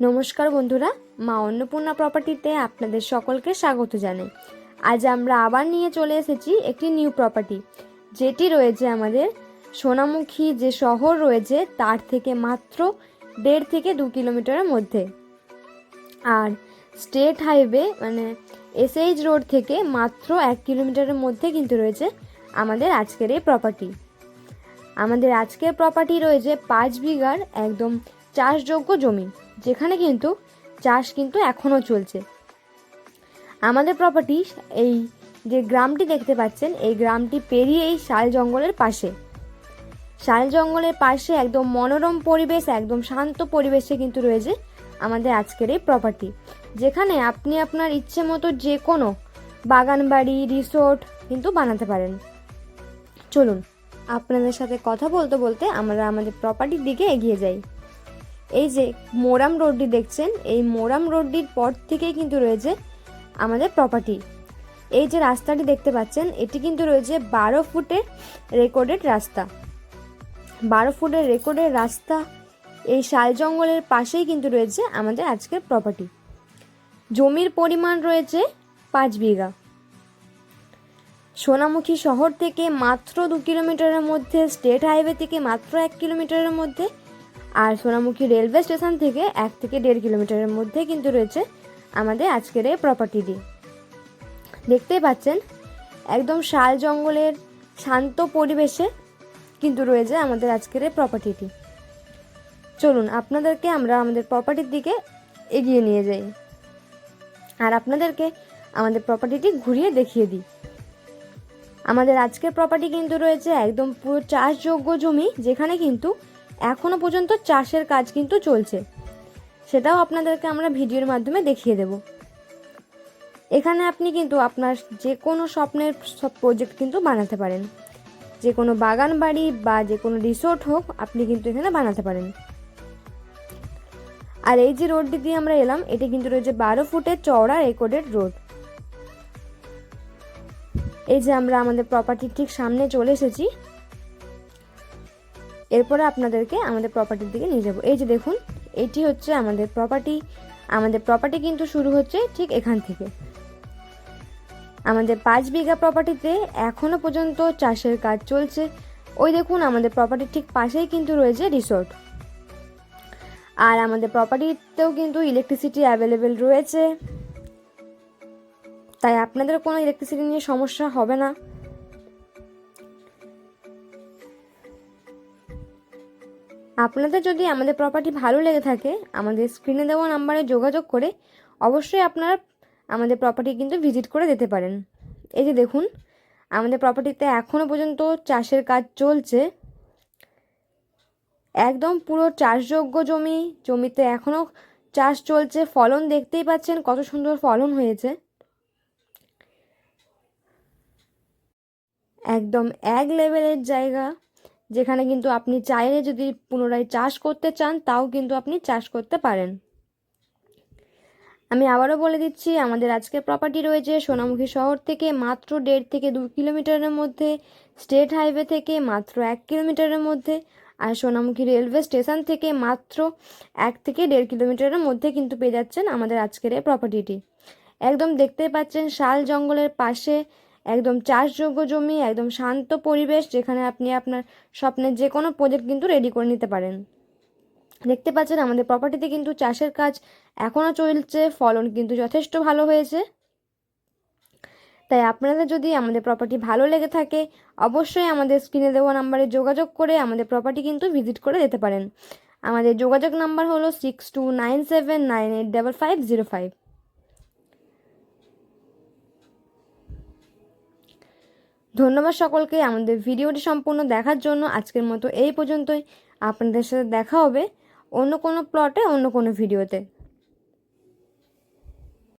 নমস্কার বন্ধুরা, মা অন্নপূর্ণা প্রপার্টিতে আপনাদের সকলকে স্বাগত জানাই। আজ আমরা আবার নিয়ে চলে এসেছি একটি নিউ প্রপার্টি যেটি রয়েছে আমাদের সোনামুখী যে শহর রয়েছে, তার থেকে মাত্র দেড় থেকে দু কিলোমিটারের মধ্যে। আর স্টেট হাইওয়ে মানে এসএইচ রোড থেকে মাত্র এক কিলোমিটারের মধ্যে কিন্তু রয়েছে আমাদের আজকের এই প্রপার্টি আমাদের আজকের প্রপার্টি রয়েছে পাঁচ বিঘার একদম চাষযোগ্য জমি। যেখানে কিন্তু চাষ কিন্তু এখনও চলছে। আমাদের প্রপার্টি এই যে গ্রামটি দেখতে পাচ্ছেন, এই গ্রামটি পেরিয়ে এই শাল জঙ্গলের পাশে। শাল জঙ্গলের পাশে একদম মনোরম পরিবেশ, একদম শান্ত পরিবেশে কিন্তু রয়েছে আমাদের আজকের এই প্রপার্টি যেখানে আপনি আপনার ইচ্ছে মতো যে কোনো বাগান বাড়ি রিসোর্ট কিন্তু বানাতে পারেন। চলুন, আপনাদের সাথে কথা বলতে বলতে আমরা আমাদের প্রপার্টির দিকে এগিয়ে যাই। এই যে মোরাম রোডটি দেখছেন, এই মোরাম রোডটির পর থেকেই কিন্তু রয়েছে আমাদের প্রপার্টি এই যে রাস্তাটি দেখতে পাচ্ছেন, এটি কিন্তু রয়েছে বারো ফুটের রেকর্ডেড রাস্তা। বারো ফুটের রেকর্ডের রাস্তা এই শাল জঙ্গলের পাশেই কিন্তু রয়েছে আমাদের আজকের প্রপার্টি জমির পরিমাণ রয়েছে পাঁচ বিঘা। সোনামুখী শহর থেকে মাত্র দু কিলোমিটারের মধ্যে, স্টেট হাইওয়ে থেকে মাত্র এক কিলোমিটারের মধ্যে আর সোনামুখী রেলওয়ে স্টেশন থেকে এক থেকে দেড় কিলোমিটারের মধ্যে কিন্তু রয়েছে আমাদের আজকের এই প্রপার্টিটি দেখতেই পাচ্ছেন, একদম শাল জঙ্গলের শান্ত পরিবেশে কিন্তু রয়েছে আমাদের আজকের এই প্রপার্টিটি চলুন, আপনাদেরকে আমরা আমাদের প্রপার্টির দিকে এগিয়ে নিয়ে যাই। আর আপনাদেরকে আমাদের প্রপার্টিটি ঘুরিয়ে দেখিয়ে দিই। আমাদের আজকের প্রপার্টি কিন্তু রয়েছে একদম পুরো চাষযোগ্য জমি, যেখানে কিন্তু এখনও পর্যন্ত চাষের কাজ কিন্তু চলছে। সেটাও আপনাদেরকে আমরা ভিডিওর মাধ্যমে দেখিয়ে দেব। এখানে আপনি কিন্তু আপনার যে কোনো স্বপ্নের সব প্রজেক্ট কিন্তু বানাতে পারেন। যে কোনো বাগান বাড়ি বা যে কোনো রিসোর্ট হোক, আপনি কিন্তু এখানে বানাতে পারেন। আর এই যে রোডটি দিয়ে আমরা এলাম, এটি কিন্তু রয়েছে বারো ফুটের চওড়া রেকর্ডেড রোড এই যে আমরা আমাদের প্রপার্টির ঠিক সামনে চলে এসেছি। এরপরে আপনাদেরকে আমাদের প্রপার্টির দিকে নিয়ে যাব। এই যে দেখুন, এটি হচ্ছে আমাদের প্রপার্টি আমাদের প্রপার্টি কিন্তু শুরু হচ্ছে ঠিক এখান থেকে। আমাদের পাঁচ বিঘা প্রপার্টিতে এখনও পর্যন্ত চাষের কাজ চলছে। ওই দেখুন, আমাদের প্রপার্টির ঠিক পাশেই কিন্তু রয়েছে রিসোর্ট আর আমাদের প্রপার্টিতেও কিন্তু ইলেকট্রিসিটি অ্যাভেলেবেল রয়েছে। তাই আপনাদের কোনো ইলেকট্রিসিটি নিয়ে সমস্যা হবে না। আপনাদের যদি আমাদের প্রপার্টি ভালো লেগে থাকে, আমাদের স্ক্রিনে দেওয়া নাম্বারে যোগাযোগ করে অবশ্যই আপনারা আমাদের প্রপার্টি কিন্তু ভিজিট করে যেতে পারেন। এই যে দেখুন, আমাদের প্রপার্টিতে এখনও পর্যন্ত চাষের কাজ চলছে। একদম পুরো চাষযোগ্য জমি, জমিতে এখনও চাষ চলছে। ফলন দেখতেই পাচ্ছেন কত সুন্দর ফলন হয়েছে। একদম এক লেভেলের জায়গা। যেখানে কিন্তু আপনি চাইলে যদি পুনরায় চাষ করতে চান, তাও কিন্তু আপনি চাষ করতে পারেন। আমি আবারও বলে দিচ্ছি, আমাদের আজকের প্রপার্টি রয়েছে সোনামুখী শহর থেকে মাত্র দেড় থেকে দু কিলোমিটারের মধ্যে স্টেট হাইওয়ে থেকে মাত্র এক কিলোমিটারের মধ্যে, আর সোনামুখী রেলওয়ে স্টেশন থেকে মাত্র এক থেকে দেড় কিলোমিটারের মধ্যে কিন্তু পেয়ে যাচ্ছেন আমাদের আজকের এই প্রপার্টিটি একদম দেখতেই পাচ্ছেন, শাল জঙ্গলের পাশে একদম চাষযোগ্য জমি, একদম শান্ত পরিবেশ যেখানে আপনি আপনার স্বপ্নের যে কোনো প্রজেক্ট কিন্তু রেডি করে নিতে পারেন। দেখতে পাচ্ছেন আমাদের প্রপার্টিতে কিন্তু চাষের কাজ এখনও চলছে, ফলন কিন্তু যথেষ্ট ভালো হয়েছে। তাই আপনাদের যদি আমাদের প্রপার্টি ভালো লেগে থাকে, অবশ্যই আমাদের স্ক্রিনে দেওয়া নাম্বারে যোগাযোগ করে আমাদের প্রপার্টি কিন্তু ভিজিট করে যেতে পারেন। আমাদের যোগাযোগ নাম্বার হলো six two nine seven nine eight double five zero five ধন্যবাদ সকলকে আমাদের ভিডিওটি সম্পূর্ণ দেখার জন্য। আজকের মতো এই পর্যন্তই। আপনাদের সাথে দেখা হবে অন্য কোনো প্লটে অন্য কোনো ভিডিওতে